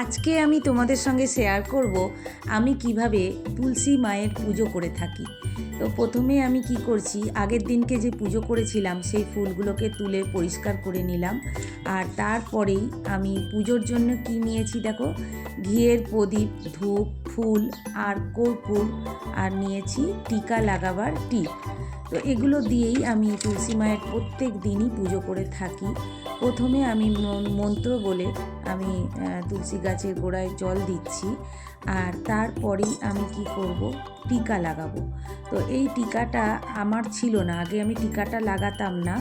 আজকে আমি তোমাদের সঙ্গে শেয়ার করব আমি কীভাবে তুলসী মায়ের পুজো করে থাকি। তো প্রথমে আমি কি করছি, আগের দিনকে যে পুজো করেছিলাম, সেই ফুলগুলোকে তুলে পরিষ্কার করে নিলাম। আর তারপরেই আমি পুজোর জন্য কি নিয়েছি দেখো, ঘিয়ের প্রদীপ, ধূপ, ফুল আর কর্পূর আর নিয়েছি টিকা লাগাবার টিপ। তো এগুলো দিয়েই আমি তুলসী মায়ের প্রত্যেক দিনই পুজো করে থাকি। প্রথমে আমি মন- মন্ত্র বলে আমি তুলসী গাছের গোড়ায় জল দিচ্ছি। আর তারপরেই আমি কি করব? টিকা লাগাবো। তো এই টিকাটা আমার ছিল না। আগে আমি টিকাটা লাগাতাম না।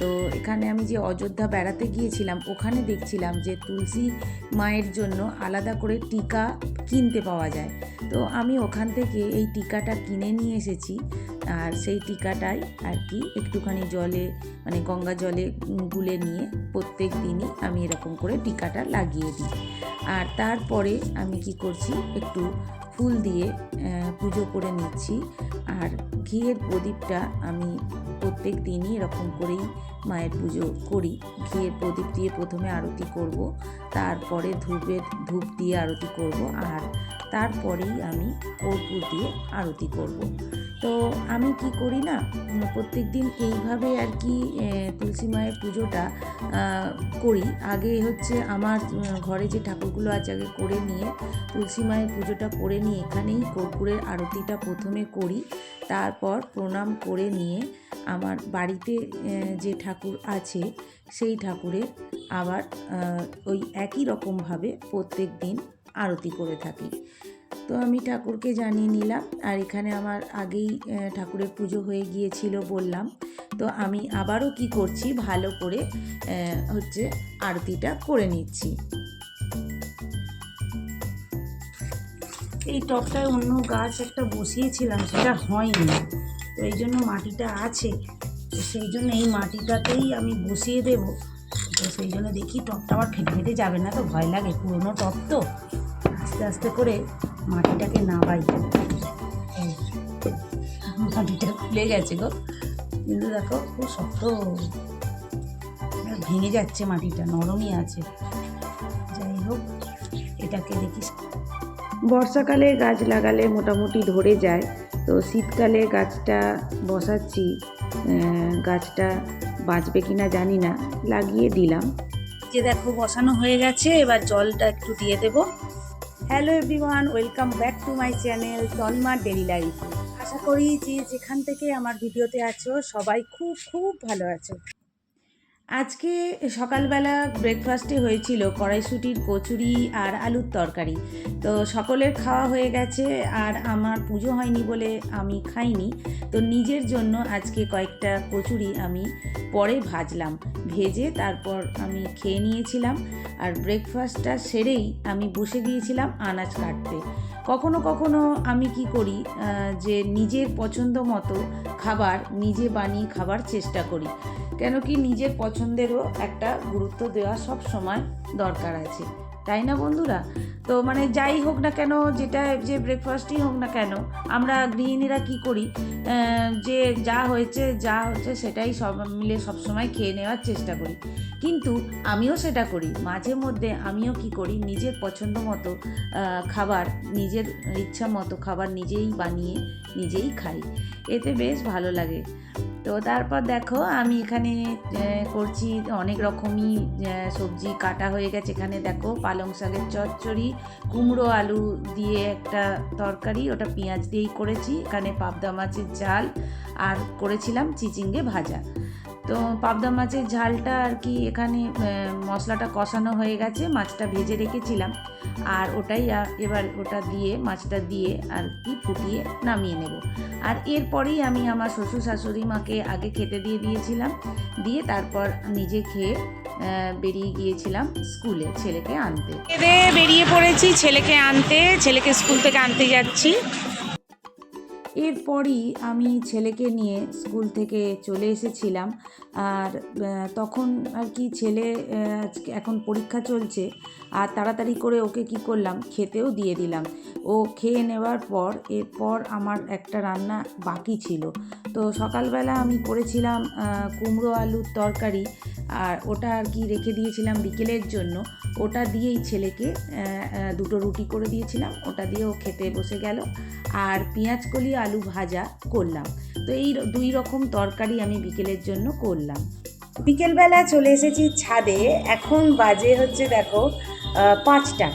তো এখানে আমি যে অযোধ্যা বেড়াতে গিয়েছিলাম, ওখানে দেখছিলাম যে তুলসী মায়ের জন্য আলাদা করে টিকা কিনতে পাওয়া যায়। তো আমি ওখান থেকে এই টিকাটা কিনে নিয়ে এসেছি। আর সেই টিকাটাই আর কি একটুখানি জলে মানে গঙ্গা জলে গুলে নিয়ে প্রত্যেক দিনই আমি এরকম করে টিকাটা লাগিয়ে দিই। আর তারপরে আমি কি করছি, একটু ফুল দিয়ে পুজো করে নিচ্ছি। আর ঘিয়ের প্রদীপটা আমি প্রত্যেক দিনই এরকম করেই মায়ের পুজো করি। ঘিয়ের প্রদীপ দিয়ে প্রথমে আরতি করব, তারপরে ধূপের, ধূপ দিয়ে আরতি করব। আর তারপরেই আমি কর্পূর দিয়ে আরতি করব। তো আমি কি করি না প্রত্যেক দিন এইভাবে আর কি তুলসী মায়ের পুজোটা করি। আগে হচ্ছে আমার ঘরে যে ঠাকুরগুলো আছে আগে করে নিয়ে, তুলসী মায়ের পুজোটা করে নিয়ে এখানেই কর্পূরের আরতিটা প্রথমে করি। তারপর প্রণাম করে নিয়ে আমার বাড়িতে যে ঠাকুর আছে, সেই ঠাকুরের আবার ওই একই রকমভাবে প্রত্যেক দিন আরতি করে থাকি। তো আমি ঠাকুরকে জানিয়ে নিলাম আর এখানে আমার আগেই ঠাকুরের পুজো হয়ে গিয়েছিল বললাম। তো আমি আবারও কি করছি, ভালো করে হচ্ছে আরতিটা করে নিচ্ছি। এই টবটায় অন্য গাছ একটা বসিয়েছিলাম, সেটা হয়নি। তো এই জন্য মাটিটা আছে। তো সেই জন্য এই মাটিটাতেই আমি বসিয়ে দেব। তো সেই জন্য দেখি টবটা আবার ফেটে ফেটে যাবে না তো, ভয় লাগে পুরোনো টব তো। আস্তে আস্তে করে মাটিটাকে এই, মাটিটা খুলে গেছে গো। কিন্তু দেখো খুব শক্ত। ভেঙে যাচ্ছে মাটিটা নরমই আছে। যাই হোক এটাকে দেখি। বর্ষাকালে গাছ লাগালে মোটামুটি ধরে যায়। তো শীতকালে গাছটা বসাচ্ছি গাছটা বাঁচবে কি না জানি না লাগিয়ে দিলাম। যে দেখো বসানো হয়ে গেছে। এবার জলটা একটু দিয়ে দেব। Hello everyone, welcome back to my channel তন্মার daily life. আশা করি যে যেখান থেকে আমার ভিডিওতে আছো, সবাই খুব খুব ভালো আছো। আজকে সকালবেলা ব্রেকফাস্টে হয়েছিল কড়াইশুটির কচুরি আর আলুর তরকারি। তো সকলের খাওয়া হয়ে গেছে, আর আমার পুজো হয়নি বলে আমি খাইনি। তো নিজের জন্য আজকে কয়েকটা কচুরি আমি পরে ভাজলাম। ভেজে তারপর আমি খেয়ে নিয়েছিলাম। আর ব্রেকফাস্টটা সেরেই আমি বসে গিয়েছিলাম আনাজ কাটতে। কখনো কখনো আমি কি করি যে নিজের পছন্দ মতো খাবার নিজে বানিয়ে খাবার চেষ্টা করি। কেন কি নিজের পছন্দেরও একটা গুরুত্ব দেওয়া সব সময় দরকার আছে। তাই না বন্ধুরা? তো মানে যাই হোক না কেন, যেটা যে ব্রেকফাস্টই হোক না কেন, আমরা গৃহিণীরা কি করি? যে যা হয়েছে, যা হচ্ছে সেটাই সব মিলে সবসময় খেয়ে নেওয়ার চেষ্টা করি। কিন্তু আমিও সেটা করি। মাঝে মধ্যে আমিও কি করি? নিজের পছন্দ মতো খাবার, নিজের ইচ্ছা মতো খাবার নিজেই বানিয়ে নিজেই খাই। এতে বেশ ভালো লাগে। তো তারপর দেখো আমি এখানে করছি অনেক রকমই সবজি কাটা হয়ে গেছে। এখানে দেখো পালং শাকের চচ্চড়ি, কুমড়ো আলু দিয়ে একটা তরকারি, ওটা পেঁয়াজ দিয়েই করেছি। এখানে পাবদা মাছের ঝাল আর করেছিলাম চিচিঙ্গে ভাজা। তো পাবদা মাছের ঝালটা আর কি এখানে মশলাটা কষানো হয়ে গেছে, মাছটা ভেজে রেখেছিলাম। আর ওটাই এবার ওটা দিয়ে মাছটা দিয়ে আর কি ফুটিয়ে নামিয়ে নেব। আর এরপরেই আমি আমার শ্বশুর শাশুড়ি মাকে আগে খেতে দিয়ে দিয়েছিলাম। দিয়ে তারপর নিজে খেয়ে বেরিয়ে গিয়েছিলাম স্কুলে ছেলেকে আনতে। বেরিয়ে পড়েছি ছেলেকে আনতে ছেলেকে স্কুল থেকে আনতে যাচ্ছি। এরপরই আমি ছেলেকে নিয়ে স্কুল থেকে চলে এসেছিলাম। আর তখন আর কি ছেলে আজকে এখন পরীক্ষা চলছে। আর তাড়াতাড়ি করে ওকে কি করলাম? খেতেও দিয়ে দিলাম। ও খেয়ে নেওয়ার পর, এরপর আমার একটা রান্না বাকি ছিল। তো সকালবেলা আমি করেছিলাম কুমড়ো আলুর তরকারি। আর ওটা আর কি রেখে দিয়েছিলাম বিকেলের জন্য। ওটা দিয়েই ছেলেকে দুটো রুটি করে দিয়েছিলাম। ওটা দিয়ে ও খেতে বসে গেল। আর পেঁয়াজ কলি আলু ভাজা করলাম। তো এই দুই রকম তরকারি আমি বিকেলের জন্য করলাম। বিকেলবেলা চলে এসেছি ছাদে। এখন বাজে হচ্ছে, দেখো পাঁচটা।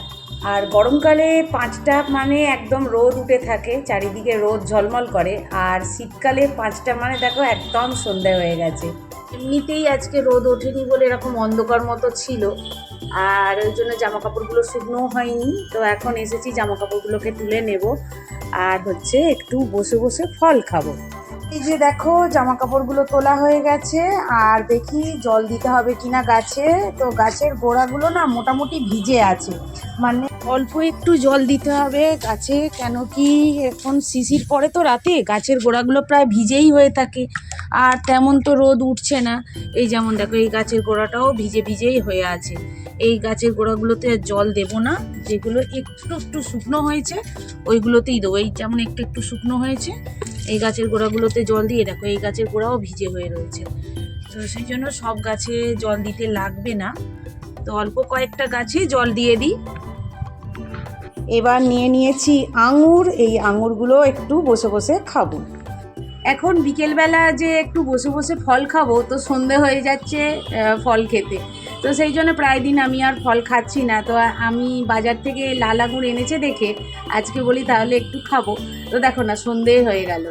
আর গরমকালে পাঁচটা মানে একদম রোদ উঠে থাকে, চারিদিকে রোদ ঝলমল করে, আর শীতকালে পাঁচটা মানে দেখো একদম সন্ধে হয়ে গেছে। এমনিতেই আজকে রোদ ওঠেনি বলে এরকম অন্ধকার মতো ছিল, আর ওই জন্য জামা কাপড়গুলো শুকনো হয়নি। তো এখন এসেছি জামা কাপড়গুলোকে তুলে নেব, আর হচ্ছে একটু বসে বসে ফল খাব। এই যে দেখো জামা কাপড়গুলো তোলা হয়ে গেছে, আর দেখি জল দিতে হবে কিনা গাছে। তো গাছের গোড়াগুলো না মোটামুটি ভিজে আছে। মানে অল্প একটু জল দিতে হবে গাছে, কেন কি এখন শিশির পড়ে তো রাতে, গাছের গোড়াগুলো প্রায় ভিজেই হয়ে থাকে। আর তেমন তো রোদ উঠছে না। এই যেমন দেখো, এই গাছের গোড়াটাও ভিজে ভিজেই হয়ে আছে। এই গাছের গোড়াগুলোতে জল দেবো না। যেগুলো একটু একটু শুকনো হয়েছে, ওইগুলোতেই দেবো। এই যেমন একটু একটু শুকনো হয়েছে, এই গাছের গোড়াগুলোতে জল দিয়ে দেখো, এই গাছের গোড়াও ভিজে হয়ে রয়েছে। তো সেই জন্য সব গাছে জল দিতে লাগবে না। তো অল্প কয়েকটা গাছে জল দিয়ে দিই। এবার নিয়ে নিয়েছি আঙুর। এই আঙুরগুলো একটু বসে বসে খাব। এখন বিকেলবেলা যে একটু বসে বসে ফল খাব, তো সন্ধে হয়ে যাচ্ছে ফল খেতে। তো সেই জন্য প্রায় দিন আমি আর ফল খাচ্ছি না। তো আমি বাজার থেকে লাল আঙুর এনেছে দেখে আজকে বলি তাহলে একটু খাব। তো দেখো না সন্ধে হয়ে গেল।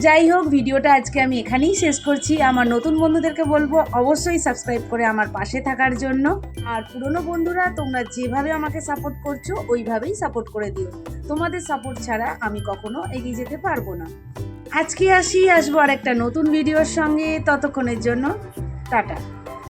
যাই হোক ভিডিওটা আজকে আমি এখানেই শেষ করছি। আমার নতুন বন্ধুদেরকে বলব, অবশ্যই সাবস্ক্রাইব করে আমার পাশে থাকার জন্য। আর পুরনো বন্ধুরা, তোমরা যেভাবে আমাকে সাপোর্ট করছ, ওইভাবেই সাপোর্ট করে দিও। তোমাদের সাপোর্ট ছাড়া আমি কখনো এগিয়ে যেতে পারব না। আজকে আসি, আসব আর একটা নতুন ভিডিওর সঙ্গে। ততক্ষণের জন্য, টাটা।